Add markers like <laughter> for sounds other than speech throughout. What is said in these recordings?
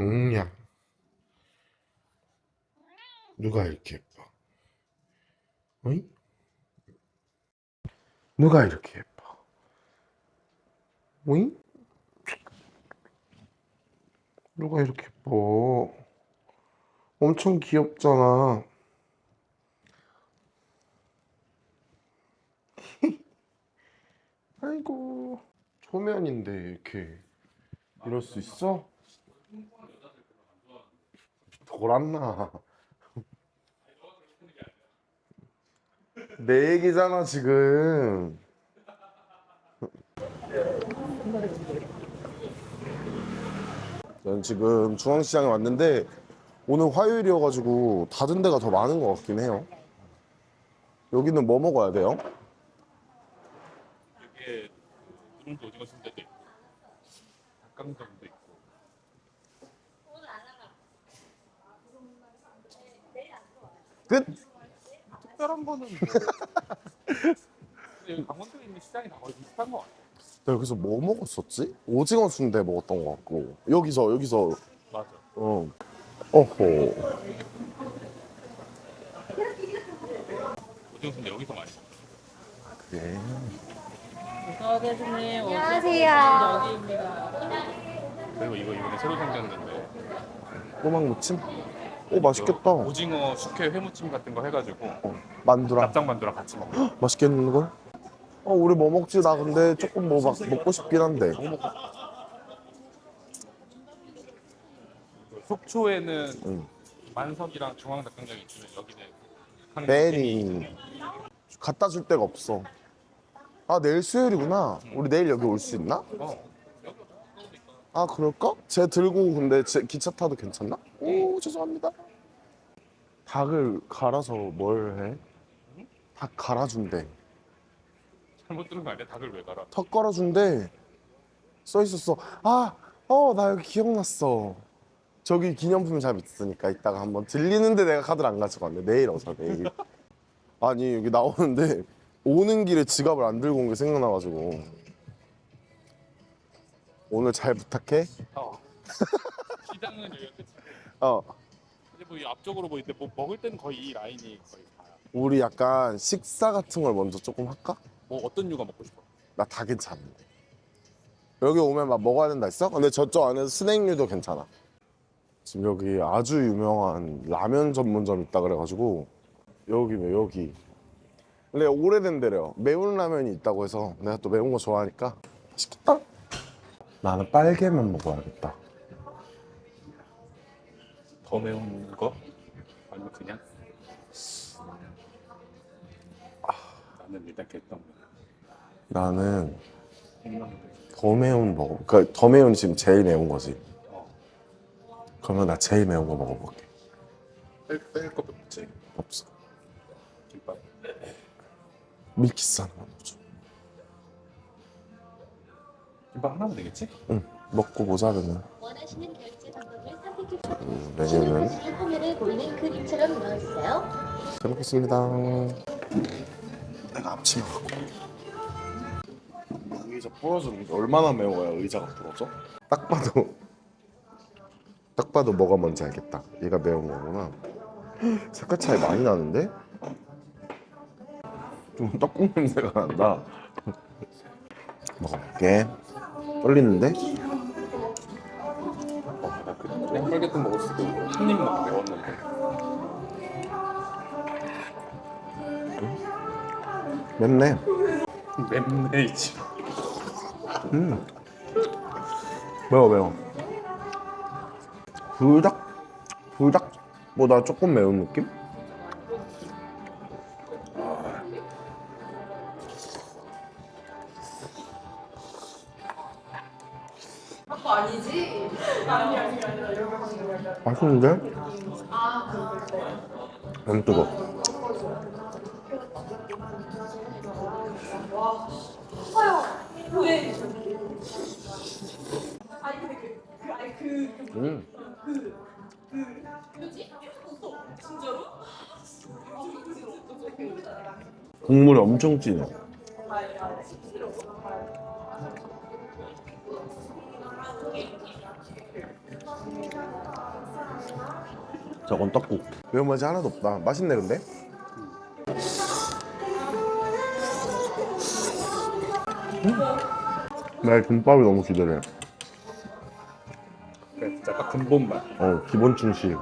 응야 누가 이렇게 예뻐? 어이? 누가 이렇게 예뻐? 어이? 누가 이렇게 예뻐? 엄청 귀엽잖아. <laughs> 아이고 초면인데 이렇게 이럴 수 있어? 돌았나? 내 얘기잖아 지금. 난 지금 중앙시장에 왔는데 오늘 화요일이어가지고 닫은 데가 더 많은 것 같긴 해요. 여기는 뭐 먹어야 돼요? 이게 누룽지 오징어 순대도 있고 닭강정도 있고 끝. 특별한 거는 <laughs> 뭐 여기 강원도에 있는 시장이 다 거의 비슷한 것 같아요 내가 여기서 뭐 먹었었지? 오징어 순대 먹었던 것 같고 여기서 여기서 맞아 어 어호 오징어 순대 여기서 많이 먹어요 그래 어, 교수님. 안녕하세요. 여기입니다. 그리고 이거 이번에 새로 생겼는데 꼬막 무침? 오 맛있겠다. 이거 오징어 숙회 회무침 같은 거 해가지고 어, 만두랑. 납작만두랑 같이 먹어요 맛있겠는 걸? 어 우리 뭐 먹지? 나 근데 조금 뭐 막 먹고 싶긴 한데. 속초에는 응. 만석이랑 중앙 닭강정이 있으면 여기는 한 매니. 갖다 줄 데가 없어. 아 내일 수요일이구나. 우리 내일 여기 올 수 있나? 어, 아 그럴까? 쟤 들고 근데 제 기차 타도 괜찮나? 오 죄송합니다 닭을 갈아서 뭘 해? 닭 갈아준대 잘못 들은 거 아니야? 닭을 왜 갈아? 턱 걸어준대 써 있었어 아 어 나 여기 기억났어 저기 기념품 샵 있으니까 이따가 한번 들리는데 내가 카드를 안 가지고 왔네 내일 어서 내일 <laughs> 아니 여기 나오는데 오는 길에 지갑을 안 들고 온 게 생각나가지고 오늘 잘 부탁해 어. 시장은 여기가 끝이 어 이제 뭐이 앞쪽으로 보이는데 뭐 먹을 때는 거의 이 라인이 거의 다야. 우리 약간 식사 같은 걸 먼저 조금 할까? 뭐 어떤 류가 먹고 싶어? 나 다 괜찮은데 여기 오면 막 먹어야 된다 했어? 근데 저쪽 안에서 스낵류도 괜찮아 지금 여기 아주 유명한 라면 전문점 있다 그래가지고 여기네 여기 근데 오래된 데래요 매운 라면이 있다고 해서 내가 또 매운 거 좋아하니까 맛있겠다 나는 빨개면 먹어야겠다 더 매운 거? 아니면 그냥? 아, 나는 일단 개떡. 나는. 더 매운 먹어 그러니까 더 매운 지금 제일 매운 거지 어. 그러면 나 제일 매운 거 먹어볼게 뺄거 없지. 없어 김밥. 밀키스 하나만 넣어줘 김밥 하나면 되겠지? 응 먹고 모자르면 원하시는 결제 방법을 선택해 음, 메뉴는 주시는 화면을 보이는 그림처럼 넣어주세요. 잘 먹겠습니다. 내가 앞치마 갖고. 의자 부러졌는데 얼마나 매워야 의자가 부러져? 딱 봐도 딱 봐도 뭐가 뭔지 알겠다. 얘가 매운 거구나. 색깔 차이 많이 나는데? 좀 떡국 냄새가 난다. 먹어볼게. 떨리는데? 어, 나그 땡빨개떡 먹었을 때 한입 먹고 매웠는데. 맵네. 맵네 이 집. 음. 매워 매워. 불닭 불닭보다 조금 매운 느낌? 맛있는데? 안 뜨거. 음. 국물이 엄청 진해. 저건 떡국. 매운 맛이 하나도 없다. 맛있네 근데. 나 김밥이 너무 기대돼. 그래 진짜 딱 근본만 어 기본 충실.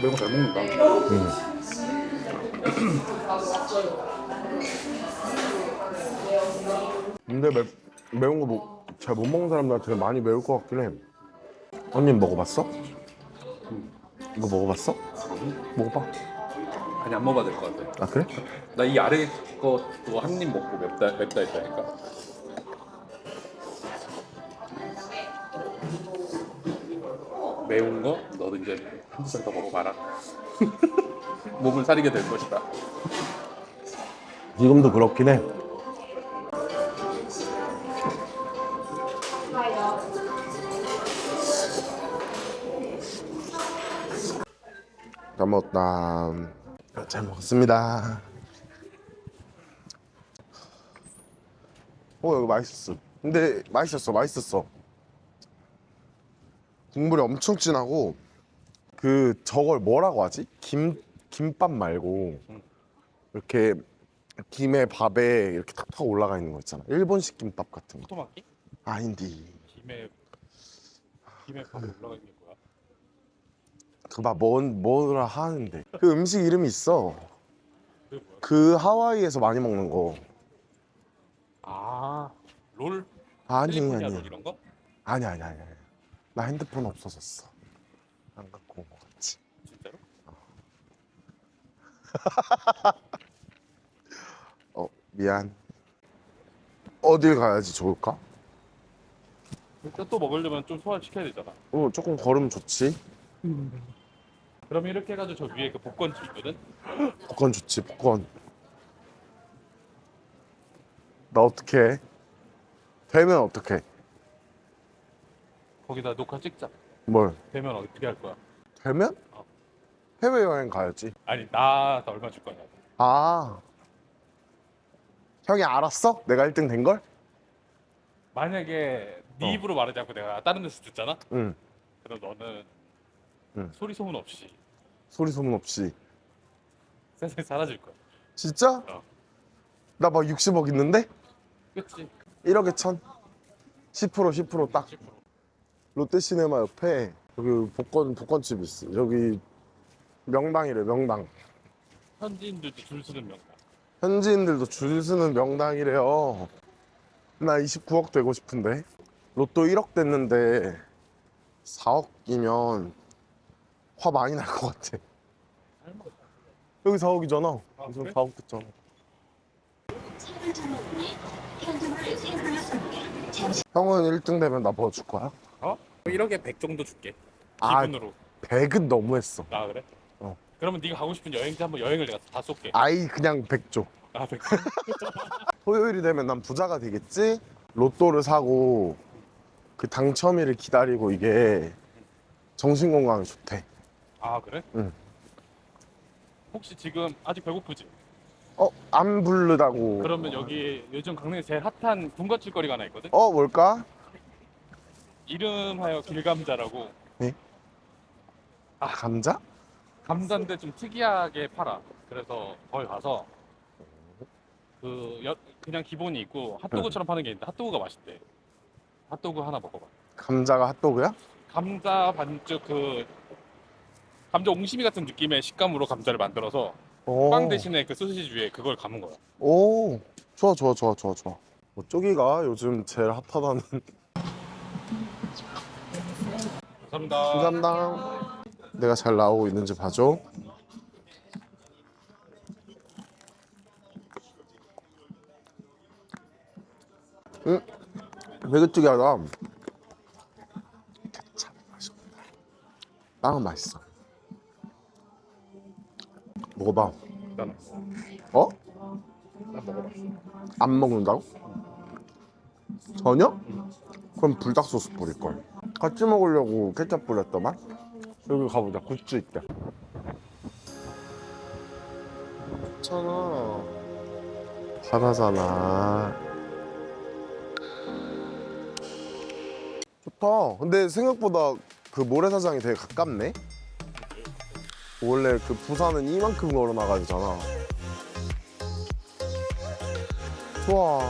매운 거 잘 먹는다 근데 매, 매운 거 잘 못 먹는 사람들한테 많이 매울 것 같긴 해. 언니 먹어봤어? 이거 먹어봤어? 먹어봐. 아니 안 먹어야 될 것 같아 아 그래? 나 이 아래 것도 한 입 먹고 맵다 맵다 했다니까 매운 거 너도 이제 한두 살 더 먹어봐라 <laughs> 몸을 사리게 될 것이다 지금도 그렇긴 해. 잘 먹었다. 잘 먹었습니다. 어 여기 맛있었어. 근데 맛있었어, 맛있었어. 국물이 엄청 진하고 그 저걸 뭐라고 하지? 김 김밥 말고 이렇게 김에 밥에 이렇게 탁탁 올라가 있는 거 있잖아. 일본식 김밥 같은 거. 토마키? 아닌디. 김에 김에 밥 올라가 있는 거야 그밥뭔 뭐라 하는데. 그 음식 이름이 있어. 그게 뭐야? 그 하와이에서 많이 먹는 거. 아 롤? 아니 아니. 롤 이런 거? 아니 아니 아니. 아니. 나 핸드폰 없어졌어. 안 갖고 온 거 같지. 진짜로? <laughs> 어 미안. 어딜 가야지 좋을까? 일단 또 먹으려면 좀 소화시켜야 되잖아 어 조금 걸으면 좋지. 그럼 이렇게 해가지고 저 위에 그 복권집 있거든? <gasps> 복권 좋지 복권. 나 어떻게 해? 되면 어떻게? 해? 거기다 녹화 찍자 뭘? 되면 어떻게 할 거야? 되면? 어. 해외여행 가야지. 아니 나한테 얼마 줄 거냐 아. 형이 알았어? 내가 1등 된 걸? 만약에 네 어. 입으로 말하지 않고 내가 다른 데서 듣잖아? 응. 그럼 너는 응. 소리 소문 없이 소리 소문 없이. 세상에 사라질 거야 진짜? 어. 나 막 60억 있는데? 그치? 1억에 천? 10% 10% 딱. 10%. 롯데시네마 옆에 여기 복권 복권집 있어. 여기 명당이래 명당. 현지인들도 줄 서는 명당 현지인들도 줄 서는 명당이래요. 나 29억 되고 싶은데. 로또 1억 됐는데 4억이면 화 많이 날 것 같아. 여기 4억이잖아. 아, 그래? 4억 됐잖아. 형은 1등 되면 나뭐줄 거야? 어? 1억에 100 정도 줄게 아. 기분으로 100은 너무했어. 아 그래? 어. 그러면 네가 가고 싶은 여행지 한번 여행을 내가 다 쏠게 아이 그냥 100조. 아 100. <laughs> 토요일이 되면 난 부자가 되겠지? 로또를 사고 그 당첨일을 기다리고 이게 정신 건강에 좋대. 아 그래? 응. 혹시 지금 아직 배고프지? 어? 안 부르다고. 그러면 여기 요즘 강릉에 제일 핫한 군것질거리가 하나 있거든? 어 뭘까? 이름하여 길감자라고 아 감자? 감자인데 좀 특이하게 팔아 그래서 거기 가서 그 여- 그냥 기본이 있고 핫도그처럼 파는 게 있는데 핫도그가 맛있대 핫도그 하나 먹어봐 감자가 핫도그야? 감자 반죽 그 감자 옹심이 같은 느낌의 식감으로 감자를 만들어서 오. 빵 대신에 그 소시지 위에 그걸 감은 거야 오 좋아 좋아 좋아 좋아 좋아. 뭐 쪼기가 요즘 제일 핫하다는. 감사합니다 감사합니다. 내가 잘 나오고 있는지 봐줘. 응, 되게 특이하다. 참 맛있다. 빵은 맛있어. 먹어봐. 난, 어? 난 먹어봤어 안 먹는다고? 전혀? 그럼 불닭 소스 뿌릴 걸 같이 먹으려고 케첩 뿌렸더만? 여기 가보자. 굿즈 있대 괜찮아. 바다잖아. 좋다. 근데 생각보다 그 모래사장이 되게 가깝네? 원래 그 부산은 이만큼 걸어나가야 되잖아. 좋아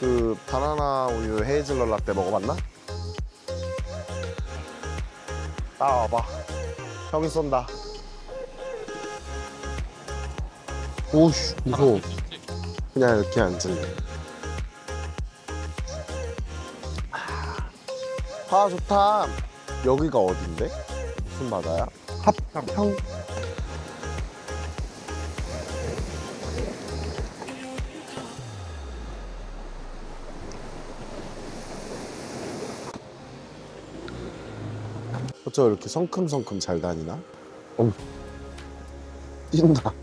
그 바나나 우유 헤이즐넛 라떼 먹어봤나? 따와봐 형이 쏜다 오씨 무서워 그냥 이렇게 앉을래 아 좋다 여기가 어딘데? 무슨 바다야? 합평 어쩌 이렇게 성큼성큼 잘 다니나? 어머 뛴다.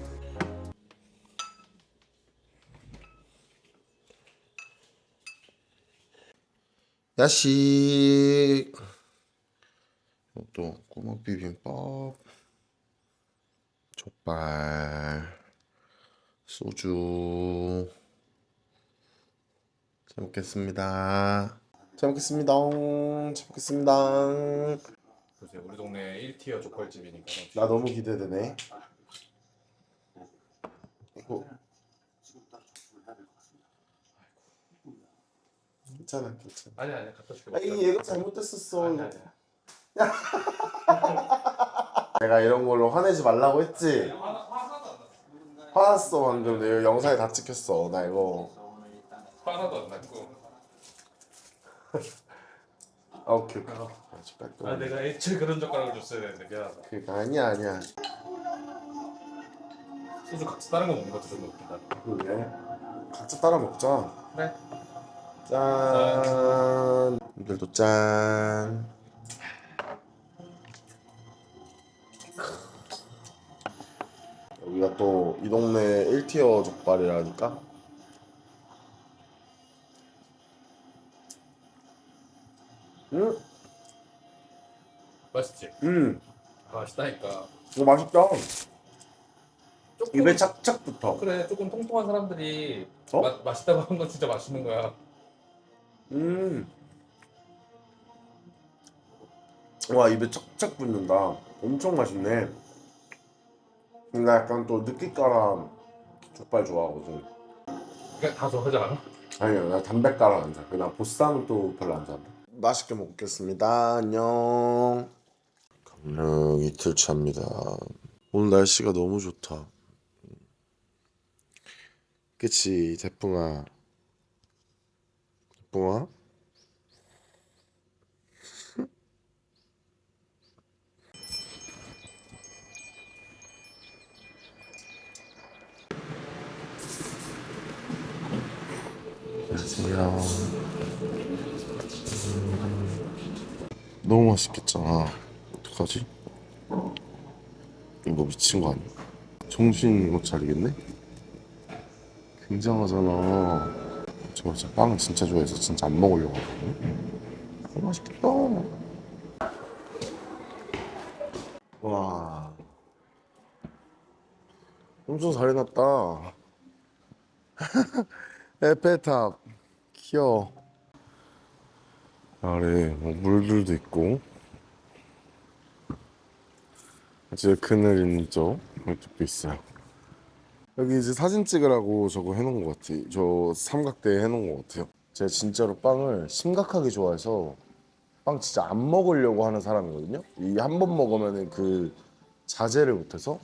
야식. 또 꼬막 비빔밥. 족발. 소주. 잘 먹겠습니다. 잘 먹겠습니다. 잘 먹겠습니다 보세요. 우리 동네 1티어 족발집이니까. 나 너무 기대되네. 이거 괜찮아, 괜찮아. 아니 아니 갖다 줄게. 아, 이 얘가 잘못됐었어. 아니, 아니. <laughs> 내가 이런 걸로 화내지 말라고 했지. 화났어 방금. 내 영상에 다 찍혔어. 나 이거. 하나도 안 났고. 아, 오케이 오케이. 아, 좀 깔끔. 아 내가 애초에 그런 젓가락을 줬어야 되는데 미안하다. 그러니까 아니야 아니야. 소주 같이 다른 거 먹는 것도 좀 웃기다. 그래. 각자 따라 먹자. 그래. 짠. 이들도 짠. 여기가 또 이 동네 1티어 족발이라니까. 음, 맛있지? 음, 맛있다니까. 이거 맛있다. 조금 입에 착착 붙어. 그래 조금 통통한 사람들이 어? 마, 맛있다고 하는 건 진짜 맛있는 거야. 음. 와 입에 착착 붙는다. 엄청 맛있네. 나 약간 또 느끼가랑 족발 좋아하거든. 그러니까 다 좋아하지 않아? 아니요, 나 담백가랑 안 사. 나 보쌈은 또 별로 안 좋아한다. 맛있게 먹겠습니다. 안녕. 강릉 이틀 차입니다. 오늘 날씨가 너무 좋다. 그치, 태풍아. 태풍아? 안녕하세요. 너무 맛있겠잖아. 어떡하지? 이거 미친 거 아니야? 정신 못 차리겠네? 굉장하잖아. 저 진짜 빵 진짜 좋아해서 진짜 안 먹으려고 하거든요. 너무 맛있겠다. 와. 엄청 잘 해놨다. <laughs> 에펠탑 귀여워 아래 뭐 물들도 있고 이제 그늘 있는 쪽 이쪽도 있어요 여기 이제 사진 찍으라고 저거 해놓은 것 같아 저 삼각대 해놓은 것 같아요 제가 진짜로 빵을 심각하게 좋아해서 빵 진짜 안 먹으려고 하는 사람이거든요 이 한 번 먹으면은 그 자제를 못해서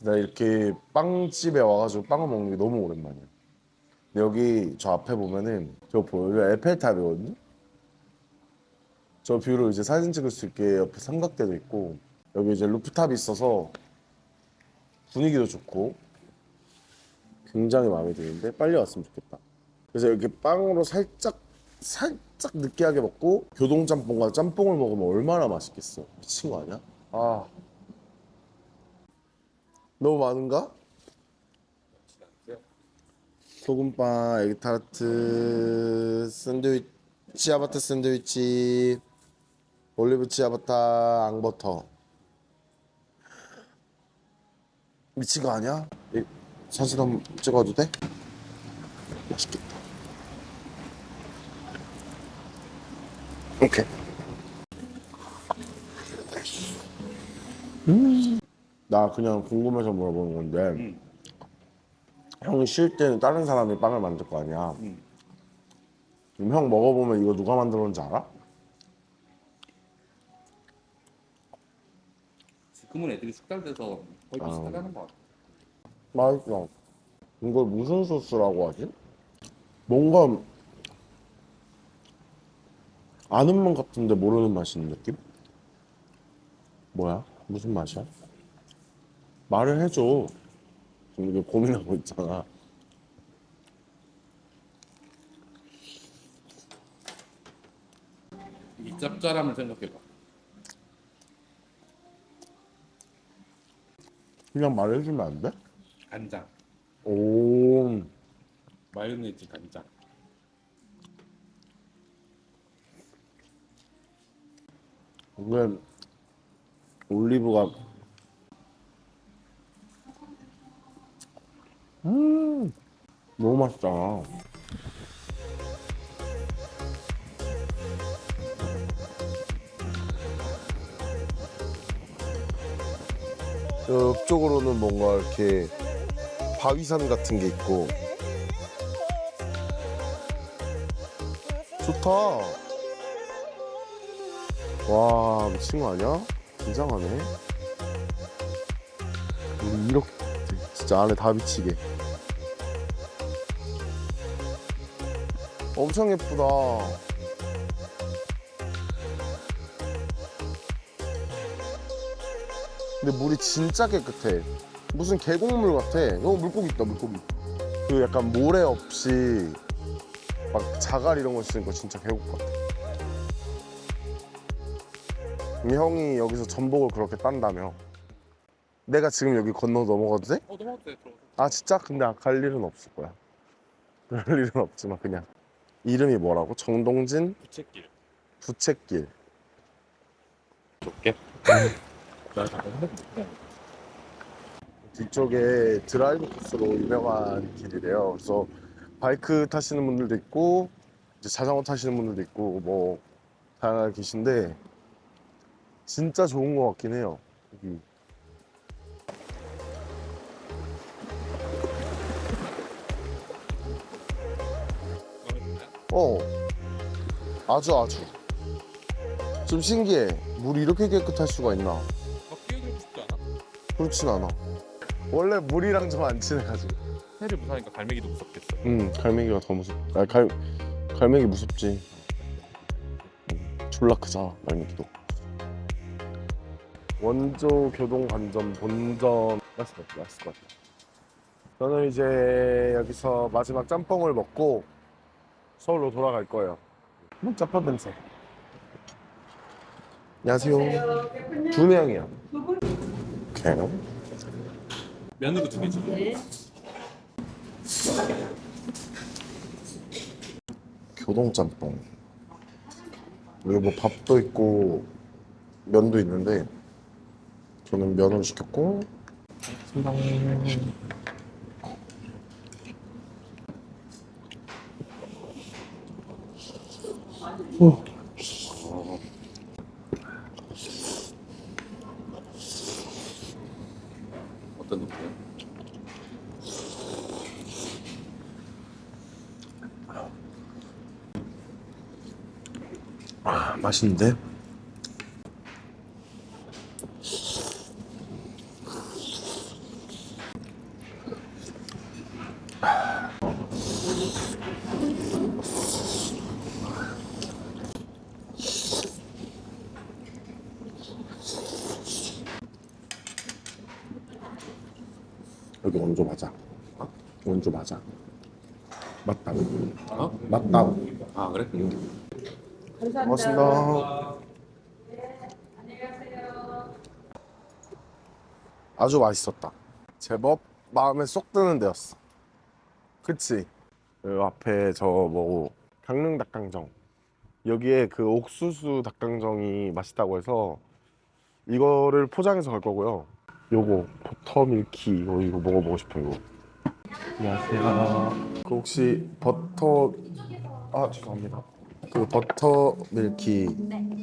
나 이렇게 빵집에 와가지고 빵을 먹는 게 너무 오랜만이야. 근데 여기 저 앞에 보면은 저 보여요? 에펠탑이거든요. 저 뷰로 이제 사진 찍을 수 있게 옆에 삼각대도 있고 여기 이제 루프탑이 있어서 분위기도 좋고 굉장히 마음에 드는데 빨리 왔으면 좋겠다. 그래서 이렇게 빵으로 살짝 살짝 느끼하게 먹고 교동 짬뽕과 짬뽕을 먹으면 얼마나 맛있겠어. 미친 거 아니야? 아 너무 많은가? 소금빵, 에그타르트, 샌드위치, 치아바타 샌드위치, 올리브 치아바타, 앙버터. 미친 거 아니야? 이, 사진 한번 찍어도 돼? 맛있겠다. 오케이. 나 그냥 궁금해서 물어보는 건데 형이 쉴 때는 다른 사람이 빵을 만들 거 아니야 그럼 형 먹어보면 이거 누가 만들었는지 알아? 지금은 애들이 숙달돼서 거의 아. 비슷하게 하는 것 같아. 맛있어 이걸 무슨 소스라고 하지? 뭔가 아는 맛 같은데 모르는 맛인 느낌? 뭐야? 무슨 맛이야? 말을 해줘 지금 이게 고민하고 있잖아 이 짭짤함을 생각해봐. 그냥 말해주면 안 돼? 간장, 오 마요네즈 간장. 이게 올리브가 음 너무 맛있다 옆쪽으로는 뭔가 이렇게 바위산 같은 게 있고. 좋다. 와 미친 거 아니야? 긴장하네. 우리 이렇게 진짜 안에 다 비치게. 엄청 예쁘다 근데 물이 진짜 깨끗해 무슨 계곡물 같아 어 물고기 있다 물고기 그 약간 모래 없이 막 자갈 이런 거 있으니까 진짜 계곡 같아 형이 여기서 전복을 그렇게 딴다며 내가 지금 여기 건너 넘어가도 돼? 어, 넘어가도 돼, 들어. 아 진짜? 근데 갈 일은 없을 거야 그럴 일은 없지만 그냥 이름이 뭐라고? 정동진 부채길. 부채길 볼게. <laughs> 뒤쪽에 드라이브 코스로 유명한 길이래요. 그래서 바이크 타시는 분들도 있고 이제 자전거 타시는 분들도 있고 뭐 다양하게 계신데 진짜 좋은 것 같긴 해요. 여기. 어 아주 아주. 좀 신기해. 물이 이렇게 깨끗할 수가 있나 그렇진 않아. 원래 물이랑 좀 안 친해가지고. 해를 무사하니까 갈매기도 무섭겠어. 응 갈매기가 더 무섭 아 갈, 갈매기 무섭지. 응, 졸라 크잖아 갈매기도. 원조 교동 관점 본점. 맛있을 것 같아 맛있을 것 같아. 저는 이제 여기서 마지막 짬뽕을 먹고 서울로 돌아갈 거예요. 음, 짬뽕 냄새. 안녕하세요. 두 명이요 오케이 면으로 두 개지. 교동짬뽕. 여기 뭐 밥도 있고 면도 있는데 저는 면을 시켰고 어 맛있는데? 여기 원조 맞아. 원조 맞아. 맞다. 어? 맞다. 아, 그래? 고맙습니다. 아주 맛있었다. 제법 마음에 쏙 드는 데였어. 그치? 그 앞에 저 뭐고 강릉 닭강정 여기에 그 옥수수 닭강정이 맛있다고 해서 이거를 포장해서 갈 거고요. 요거 버터 밀키 이거 이거 먹어보고 싶어 이거. 안녕하세요. 그 혹시 버터 아 죄송합니다. 그 버터 밀키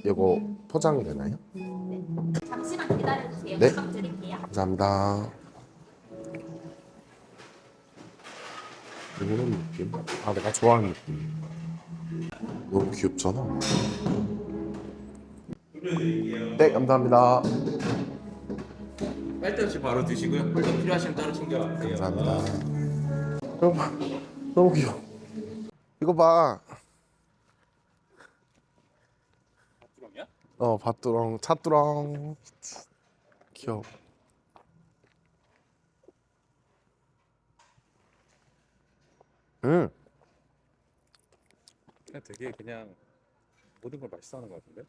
이거 포장 되나요? 잠시만 기다려주세요. 네. 금방 드릴게요. 감사합니다. 이런 느낌? 아 내가 좋아하는 느낌. 너무 귀엽잖아. 네 감사합니다. 빨대 없이 바로 드시고요. 또 필요하시면 따로 챙겨가세요. 감사합니다. 봐. 너무 귀여워. 이거 봐. 뚜껑이야? 어 밭두렁 찻두렁 귀여워. 응. 그냥 되게 그냥 모든 걸 맛있어하는 것 같은데?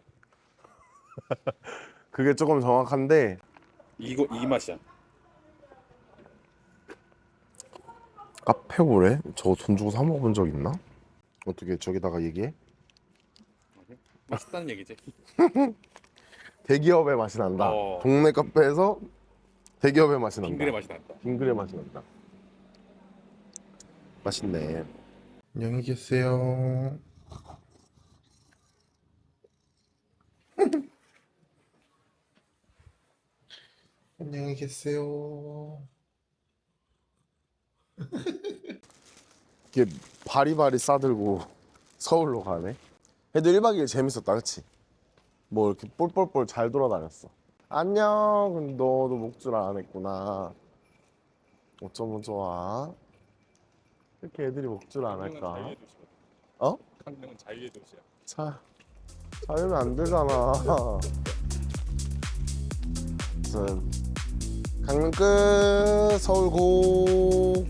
<laughs> 그게 조금 정확한데 이거 이 맛이야. 카페오레? 저거 돈 주고 사 먹어본 적 있나? 어떻게 저기다가 얘기해? 맛있다는 얘기지. <laughs> 대기업의 맛이 난다. 어. 동네 카페에서 대기업의 맛이 난다. 빙그레 맛이 난다. 빙그레 맛이 난다. 맛있네. 안녕히 계세요. <laughs> 안녕히 계세요. 이게 바리바리 싸들고 서울로 가네. 그래도 1박 2일 재밌었다, 그치? 뭐 이렇게 볼볼볼 잘 돌아다녔어. 안녕. 근데 너도 목줄 안 했구나. 어쩌면 좋아. 이렇게 애들이 목줄 안 할까? 어? 강릉은 자유의 도시야. 자, 자유는 안 되잖아. 강릉 끝 서울 고